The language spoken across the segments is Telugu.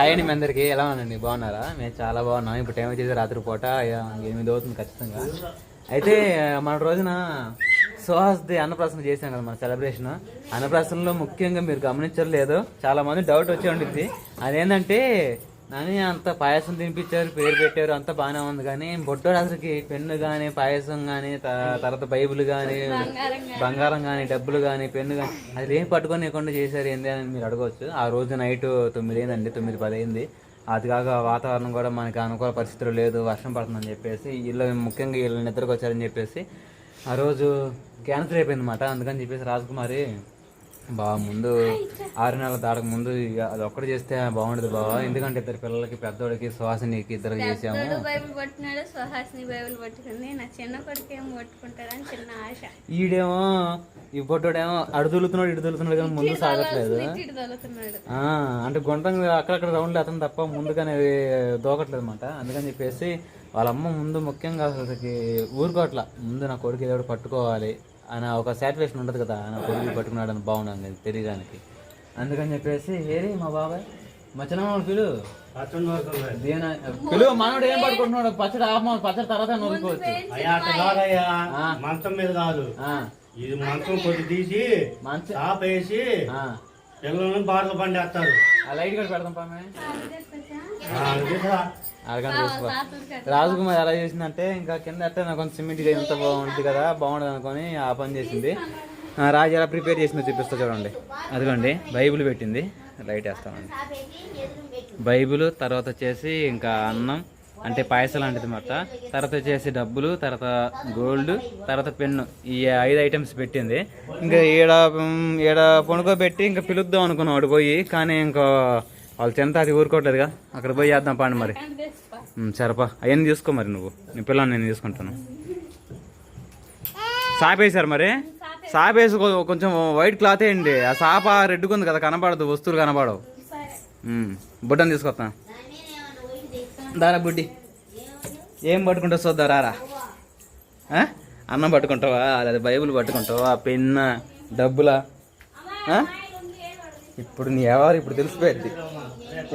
హాయ్ అండి మీ అందరికి. ఎలా ఉన్నారండి? బాగున్నారా? మేము చాలా బాగున్నాం. ఇప్పుడు టైం వచ్చేసి రాత్రి పూట ఎనిమిది అవుతుంది ఖచ్చితంగా. అయితే మన రోజున సుహాస్ది అన్నప్రాసన చేశాం కదా మన సెలబ్రేషన్ అన్నప్రాసనలో ముఖ్యంగా మీరు గమనించారు చాలా మంది డౌట్ వచ్చే ఉండిద్ది. అదేంటంటే అని అంత పాయసం తినిపించారు పేరు పెట్టారు అంత బాగానే ఉంది. కానీ బొడ్డోడు అసలుకి పెన్ను కానీ పాయసం కానీ తర్వాత బైబిల్ కానీ బంగారం కానీ డబ్బులు కానీ పెన్ను కానీ అది ఏం పట్టుకొని లేకుండా చేశారు ఏంది అని మీరు అడగవచ్చు. ఆ రోజు నైట్ తొమ్మిది అయిందండి తొమ్మిది పది అయింది అది కాక వాతావరణం కూడా మనకి అనుకూల పరిస్థితులు లేదు వర్షం పడుతుందని చెప్పేసి వీళ్ళు ముఖ్యంగా వీళ్ళు నిద్రకు వచ్చారని చెప్పేసి ఆ రోజు క్యాన్సిల్ అయిపోయింది అనమాట అందుకని చెప్పేసి రాజకుమారి బాగా ముందు ఆరు నెలల దాటక ముందు అది ఒక్కటి చేస్తే బాగుండదు బావా ఎందుకంటే ఇద్దరు పిల్లలకి పెద్దోడికి సుహాసినికి ఇద్దరు చేసాము. బైబిల్ పట్టుకున్నాడు సుహాసిని బైబిల్ పట్టుకుంది. నా చిన్న కొడుకు పట్టుకుంటాడని చిన్న ఆశ. ఈడేమో ఈ పొట్టోడేమో అడు దులుతున్నాడు ఇటు దులుతున్నాడు కానీ ముందు సాగట్లేదు అంటే గుంటం అక్కడక్కడ రౌండ్ అతను తప్ప ముందుగానే దోకట్లేదు అనమాట అందుకని చెప్పేసి వాళ్ళ అమ్మ ముందు ముఖ్యంగా అసలుకి ఊరుకోవట్ల. ముందు నా కొడుకు ఏదో పట్టుకోవాలి. అని ఒక సాటిస్ఫాక్షన్ ఉంటుంది కదా నా కొడుకు పట్టుకున్నాడు అని బాగుండదు తెలియడానికి. అందుకని చెప్పేసి ఏరి మా బాబాయ్ మా చిన్నమ్మ పిలు. పిలు మనోడు ఏం పట్టుకుంటున్నాడు? పచ్చడి ఆపమ పచ్చడి తర్వాత నూరుకోవచ్చు. మంచం మీద కాదు. ఇది మంచం కొద్ది తీసి మంచి. టాప్ వేసి ఆ, పిల్లలను బాటలు పండేస్తారు. ఆ లైట్ కూడా పెడదాం పామే అడగండి చూసుకో. రాజకుమార్ ఎలా చేసిందంటే ఇంకా కింద అట్టే నాకు కొంచెం సిమెంట్ ఎంత బాగుంటుంది కదా బాగుండదు అనుకొని ఆ పని చేసింది. రాజు ఎలా ప్రిపేర్ చేసిందో చూపిస్తా చూడండి. అదిగోండి బైబిల్ పెట్టింది. లైట్ వేస్తామండి. బైబిల్ తర్వాత వచ్చేసి ఇంకా అన్నం అంటే పాయసం లాంటిది మాట తర్వాత వచ్చేసి డబ్బులు తర్వాత గోల్డ్ తర్వాత పెన్ను. ఈ ఐదు ఐటమ్స్ పెట్టింది. ఇంకా ఈడ ఉమ్, ఈడ పొనుకోబెట్టి ఇంకా పిలుద్దాం అనుకున్నాం వాడు పోయి. కానీ ఇంకా వాళ్ళు తింటా అది ఊరుకోవట్లేదుగా. అక్కడ పోయి చేద్దాం పాండి మరి. ఉమ్, సరేపా. అవన్నీ తీసుకో మరి నువ్వు. నీ పిల్లల్ని నేను తీసుకుంటాను సాపేశారు మరి? సాపేసి కొంచెం వైట్ క్లాత్ వేయండి. ఆ సాప రెడ్గా ఉంది కదా కనబడదు వస్తువులు కనబడవు బుడ్డని తీసుకొస్తా. దారా బుడ్డి. ఏం పట్టుకుంటావు చూద్దా రారా. అన్నం పట్టుకుంటావా? లేదా బైబిల్ పట్టుకుంటావా? పెన్న డబ్బులా? ఇప్పుడు నీ ఎవరు ఇప్పుడు తెలిసిపోయింది.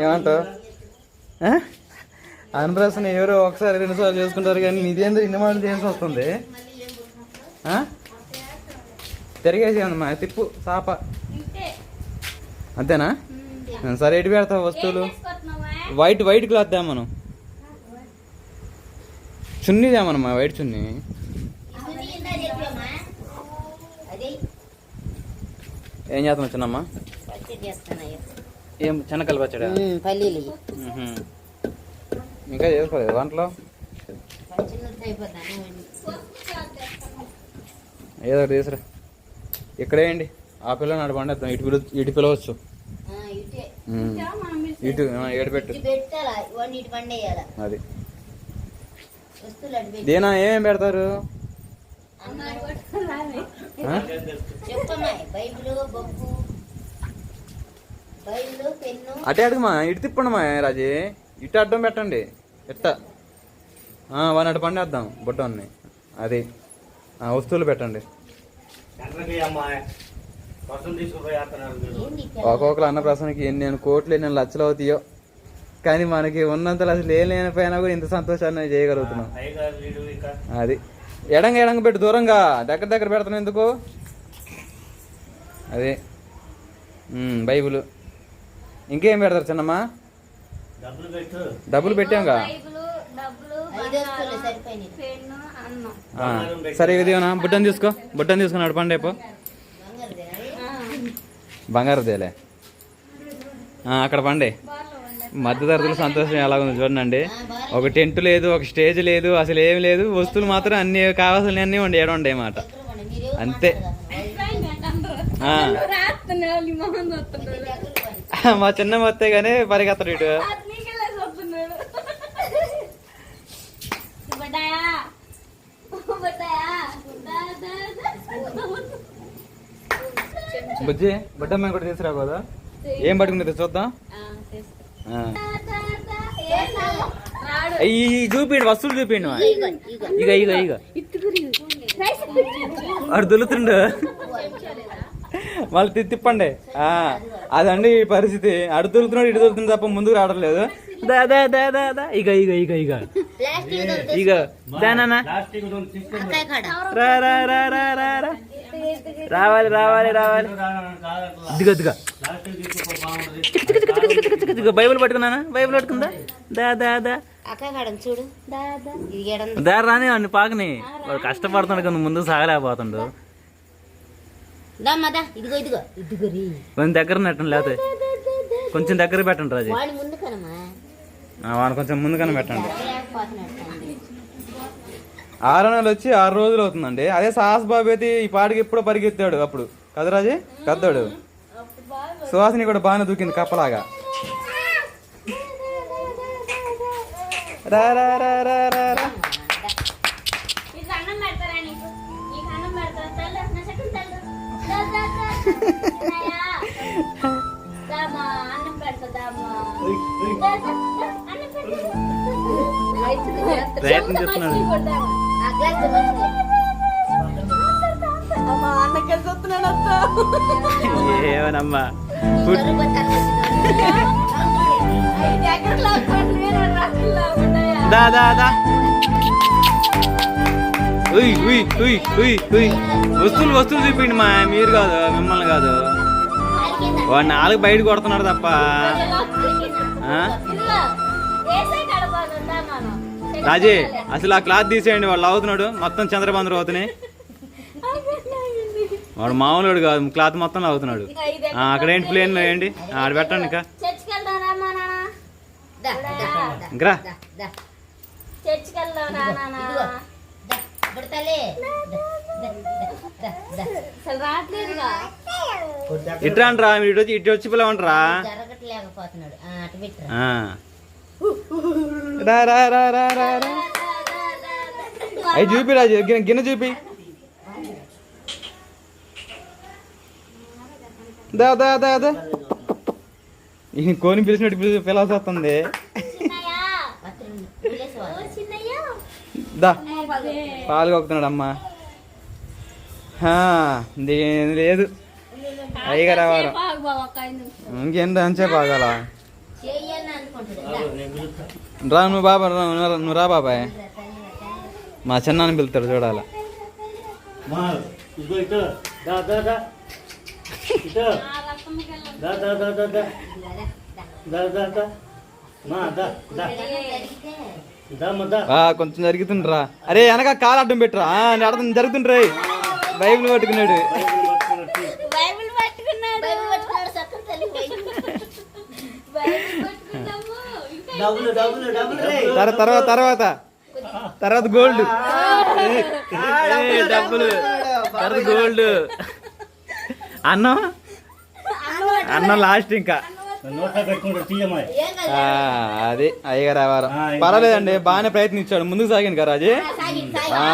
ఏమంటావు? ఆ? అన్నప్రాసన ఎవరో ఒకసారి రెండు సార్లు చేసుకుంటారు కానీ నీదేందో ఇన్ని మాటలు చేయాల్సి వస్తుంది? తిరిగేసి అమ్మా తిప్పు చాప అంతేనా? సరే ఎటు పెడతావు వస్తువులు? వైట్ వైట్ క్లాత్ తేమను. చున్నీ తేమనమ్మా వైట్ చున్నీ. ఏం చేస్తాను చిన్నమ్మా? ఏం చెనక్కలు పచ్చడా పల్లీలు. ఇంకా చేసుకోలేదు. వంటలో? ఏదో ఒకటి తీసురా. ఇక్కడేయండి ఆ పిల్లని అటు పండేద్దాం. ఇటు పిలు ఇటు పిలవచ్చు. ఇటు. ఆ, ఏడు పెట్టు. పెట్టాలా? ఇవన్నీ ఇటు పండేయాల? అది. దేనా ఏమేం పెడతారు? చెప్పమ్మా. బైబిల్ పెన్ను అటే అడుగుమా ఇటు తిప్పండిమా రాజీ. ఇటు అడ్డం పెట్టండి. ఇట్ట ఆ, వాడిని అటు పండేద్దాం బుడ్డోన్ని అది. వస్తువులు పెట్టండి. ఒక్కొక్కరు అన్నప్రాసనకి ఎన్ని కోట్లు ఎన్ని లక్షలు అవుతాయో. కానీ మనకి ఉన్నంతలో అసలు ఏం లేనిపోయినా కూడా ఇంత సంతోషాన్ని చేయగలుగుతున్నాం. అది. ఎడంగా ఎడంగా పెట్టు దూరంగా. దగ్గర దగ్గర పెడతాను ఎందుకు? అదే. బైబిల్. ఇంకేం పెడతారు చిన్నమ్మా? డబ్బులు పెట్టు. డబ్బులు పెట్టాంగా? సరే ఇది ఇదిగోనా బుట్టని తీసుకో. బుట్టని తీసుకుని అడపండి రేపు బంగారు తినాలి బంగారు దేలే ఆ, అక్కడ పండి. మధ్యతరగతులు సంతోషం ఎలా ఉంది చూడండి ఒక టెంట్ లేదు ఒక స్టేజ్ లేదు అసలు ఏమి లేదు. వస్తువులు మాత్రం అన్ని కావాల్సిన అన్నీ ఉండి ఏడు ఉండే మాట. అంతే. మా చిన్న మొత్తే గానీ పరిగెత్తడు ఇటు. బుజ్జి బుడ్డమ్మ కూడా తీసుకురా కదా ఏం పట్టుకున్నది చూద్దాం. ఈ చూపిండు వస్తువులు చూపిండు. ఇక ఇక ఇక వాడు దులుతుండు. మళ్ళీ తిప్పండి. ఆ, అదండి ఈ పరిస్థితి. అడు దొరుకుతున్నాడు ఇటు దొరుకుతుంది తప్ప ముందుకు రావడం లేదు దా దా దా దా. దా ఇక ఇక ఇక ఇక ఇక దానా రా రా రా రా రా రా. రావాలి రావాలి రావాలి. దిగ బైబిల్ పట్టుకున్నానా బైబిల్ పట్టుకుందా? దా దా దా. చూడు. దారి రాని వాడిని పాకని. వాడు కష్టపడుతున్నాడు కానీ ముందుకు సాగలేకపోతుండు దమ్మదా ఇదిగో ఇదిగో. ఇదిగో రీ. కొంచెం దగ్గర నెట్టండి లేకపోతే కొంచెం దగ్గర పెట్టండి రాజు. వాడి ముందు కనమా కొంచెం ముందుగానే పెట్టండి. ఆరు నెలలు వచ్చి ఆరు రోజులు అవుతుందండి. అదే సాహస్ బాబు అయితే ఈ పాటికి ఎప్పుడో పరిగెత్తాడు అప్పుడు. కదా రాజు? కద్దాడు. సుహాసిని కూడా బాగానే దూకింది కప్పలాగా. రా రా రా రా రా. రాకుండా ఉన్నాయా దా దా దా. ఉయ్ ఉయ్ ఉయ్ ఉయ్ ఉయ్. వస్తువులు వస్తువులు చూపిండి మా మీరు కాదు మిమ్మల్ని కాదు. వాడు నాలుగు బయట కొడుతున్నాడు తప్ప. రాజీ అసలు ఆ క్లాత్ తీసేయండి వాళ్ళు అవుతున్నాడు మొత్తం చంద్రబాంధ్ర అవుతున్నాయి వాడు మామూలుడు కాదు క్లాత్ మొత్తం అవుతున్నాడు ఆ, అక్కడ ఏంటి ప్లేన్ వేయండి ఆడ పెట్టండి ఇంకా. చర్చికి వెళ్దాం అమ్మా నాన్న దా దా దా ఇంకా దా దా చర్చికి వెళ్దాం నాన్న ఇదిగో దా ఇప్పుడు తల్లి దా దా దా దా అసలు రావట్లేదుగా ఇటు రండి రా మీరు ఇటు వచ్చి ఇటు వచ్చి పిలవంటారా. రా రా రా రా రా. రా అవి చూపి రాజు గిన్నె గిన్నె చూపి. దా దా దా దా. ఈ కోని పిలిచినట్టు పిలిచి పిలాల్సి వస్తుంది. దా. పాలు కొక్కుతున్నాడు అమ్మా హా, దేని లేదు. అయ్యగా రావారు బాగు బావ ఒక ఐదు నిమిషాలు. ఇంకేం అంచే బాగాల. రా నువ్వు బాబా రా, నువ్వు రా- బాబాయ్. మా చిన్నాన్ని పిలుతాడు చూడాల. మా కొంచెం జరుగుతుండ్రా. అరే వెనక కాలు అడ్డం పెట్టురా? అర్థం జరుగుతుండ్రే. బైబిల్ పట్టుకున్నాడు. తర్వాత తర్వాత. తర్వాత గోల్డ్. డబ్బులు తర్వాత గోల్డ్. అన్నం? అన్నం లాస్ట్ ఇంకా. అది అయ్యగారు ఇంకా పర్వాలేదండి బాగానే ప్రయత్నించాడు. ముందుకు సాగింది కదా రాజీ. ఆ,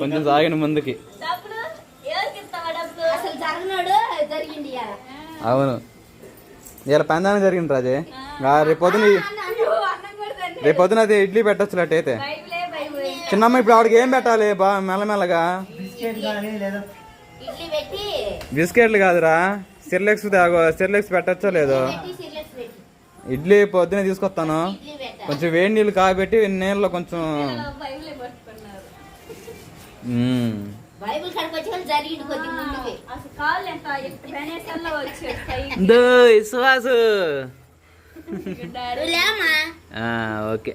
కొంచెం సాగింది ముందుకి. అవును. ఇలా పందానం జరిగింది రాజే. ఆ, రేపు పొద్దున అయ్యో, అన్నం కూడా తండ్రి రేపు పొద్దున అయితే ఇడ్లీ పెట్టచ్చు అట్టయితే చిన్నమ్మ ఇప్పుడు ఆవిడకి ఏం పెట్టాలి? బా మెల్లమెల్లగా. బిస్కెట్ కానీ లేదా? ఇడ్లీ పెట్టి బిస్కెట్లు కాదురా. సిర్లెక్స్ తాగు సిర్లెక్స్ పెట్టచ్చో లేదో? ఇడ్లీ పొద్దునే తీసుకొస్తాను. ఇడ్లీ పెట్ట కొంచెం వేడి నీళ్ళు కాబెట్టి నీళ్ళలో కొంచెం ఆ, ఓకే.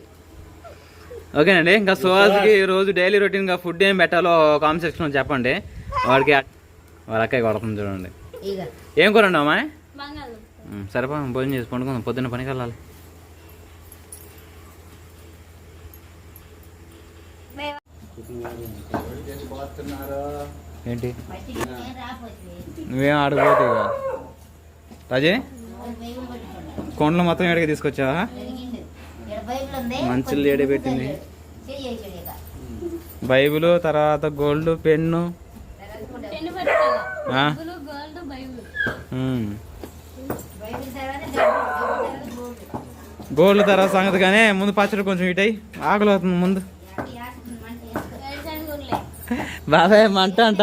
ఓకేనండి ఇంకా సుహాస్కి రోజు డైలీ రొటీన్గా ఫుడ్ ఏం పెట్టాలో కామెంట్ సెక్షన్లో చెప్పండి. వాడికి వాళ్ళ అక్కయ్య కొడుతుంది చూడండి. ఇక ఏం కూర అమ్మా సరేపా భోజనం చేసి పండుకుందాం. పొద్దున్న పనికి వెళ్ళాలి. ఏంటి? నువ్వేం ఆడకపోతే ఇక రాజే? కొండలు మొత్తం ఎక్కడికి తీసుకొచ్చావా? మంచులు ఏడే పెట్టింది. బైబిల్ తర్వాత గోల్డ్ పెన్ను పెన్ను పట్టుకోవాలి ఆ, డబ్బులు Hmm. గోల్డ్ బైబిల్ తర్వాత సంగతి కానీ ముందు పచ్చడి కొంచెం ఇటై ఆకలి అవుతుంది ముందు. బాబాయ్ మంట అంట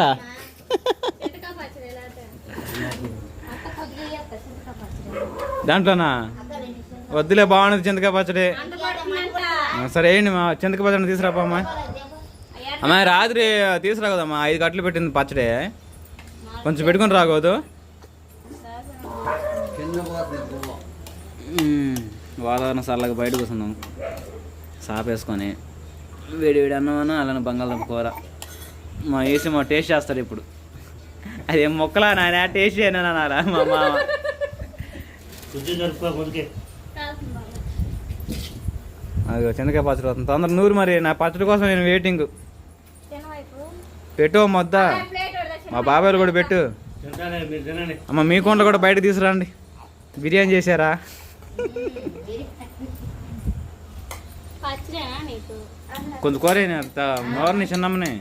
దాంట్లోనా? వద్దులే బాగున్నది చింతకాయ పచ్చడి. సరే ఏంటి మా చింతకాయ పచ్చడి తీసుకురాపా అమ్మా. అమ్మాయి రాత్రి తీసుకురాకదమ్మా ఐదు కట్టలు పెట్టింది పచ్చడి. కొంచెం పెట్టుకుని రాకూడదు మ్మ్. వాతావరణం చల్లగా బయట వస్తున్నాం. సాపేసుకొని వేడి వేడి అన్నమన్నా అలానే బంగాళదుంప కూర. మా వేసి మా టేస్ట్ చేస్తారు ఇప్పుడు. అదేం మొక్కలా నాయన? టేస్ట్ చేయను అన్నారా మా మామ. అది చింతకాయ పచ్చడి వస్తుంది. తొందర నూరు మరి నా పచ్చడి కోసం నేను వెయిటింగ్ పెట్టు మొద్ద. మా బాబాయ్లు కూడా పెట్టు. అమ్మ మీ కొండ కూడా బయట తీసుకురండి. బిర్యానీ చేశారా? కొంచెం కూర నోరని చిన్నమ్మని.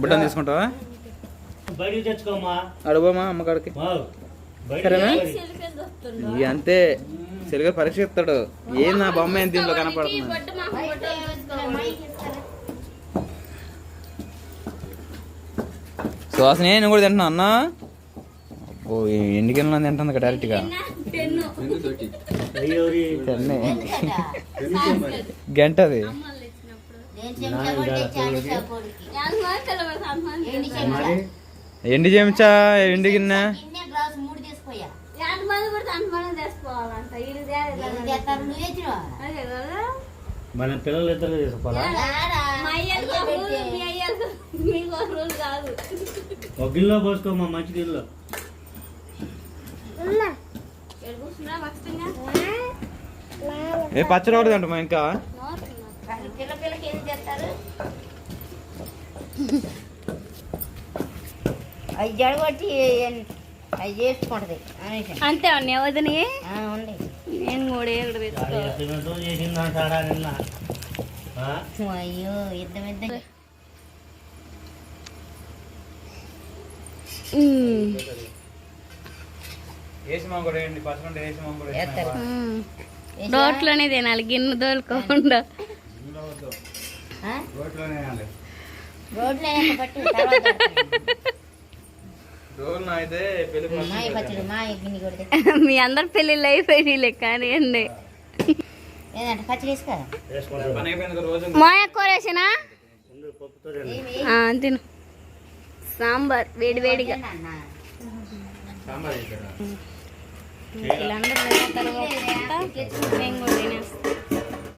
బుట్టని తీసుకుంటావా? బయటికి తెచ్చుకోమ్మా. అడుగుమా అమ్మకాడికి సరేనా? అంతే. సరిగా పరీక్ష ఇస్తాడు ఏం నా బొమ్మ ఏం దీంట్లో కనపడుతుంది? సువాసన నేను కూడా తింటున్నా అన్న. అబ్బో ఎండికెళ్ళిన తింటుంది కదా డైరెక్ట్గా పెన్ను. అయ్యోరి తిన్నే గంటది అమ్మలు ఇచ్చినప్పుడు నేను చెంచా కూడా తెచ్చాను ఒక గిన్నెలో పోసుకోమ్మా మంచి ఇక్కడ ఖచ్చితంగా ఏ పచ్చడి ఒకటి తింటామా ఇంకా? నోరుతున్నా. పిల్ల పిల్లకి ఏం చేస్తారు అవి జడగొట్టి అవి చేసుకుంటది అంతే అండి వదిని. ఆ, ఉంది. నేను కూడా నిన్న? ఆ? అయ్యో యుద్ధం యుద్ధం వేస్తారు రోట్లోనే తినాలి గిన్నె తోలుకోకుండా ఆ? రోడ్లో వేయక పట్టు తర్వాత అయితే పెళ్ళి మాయ పచ్చడి మాయ గిన్నె కొడితే మీ అందరు పెళ్ళిళ్ళు అయిపోయి కానీ అండి ఏదంటే పచ్చడి వేసుకో వేసుకుంటారు పని అయిపోయింది రోజు మా ఎక్కువ వేసినా? తిను. సాంబార్ వేడి వేడిగా. అన్న సాంబార్ చేశారా వీళ్ళందరూ తిన్న తర్వాత మేము కూడా తినేస్తాం.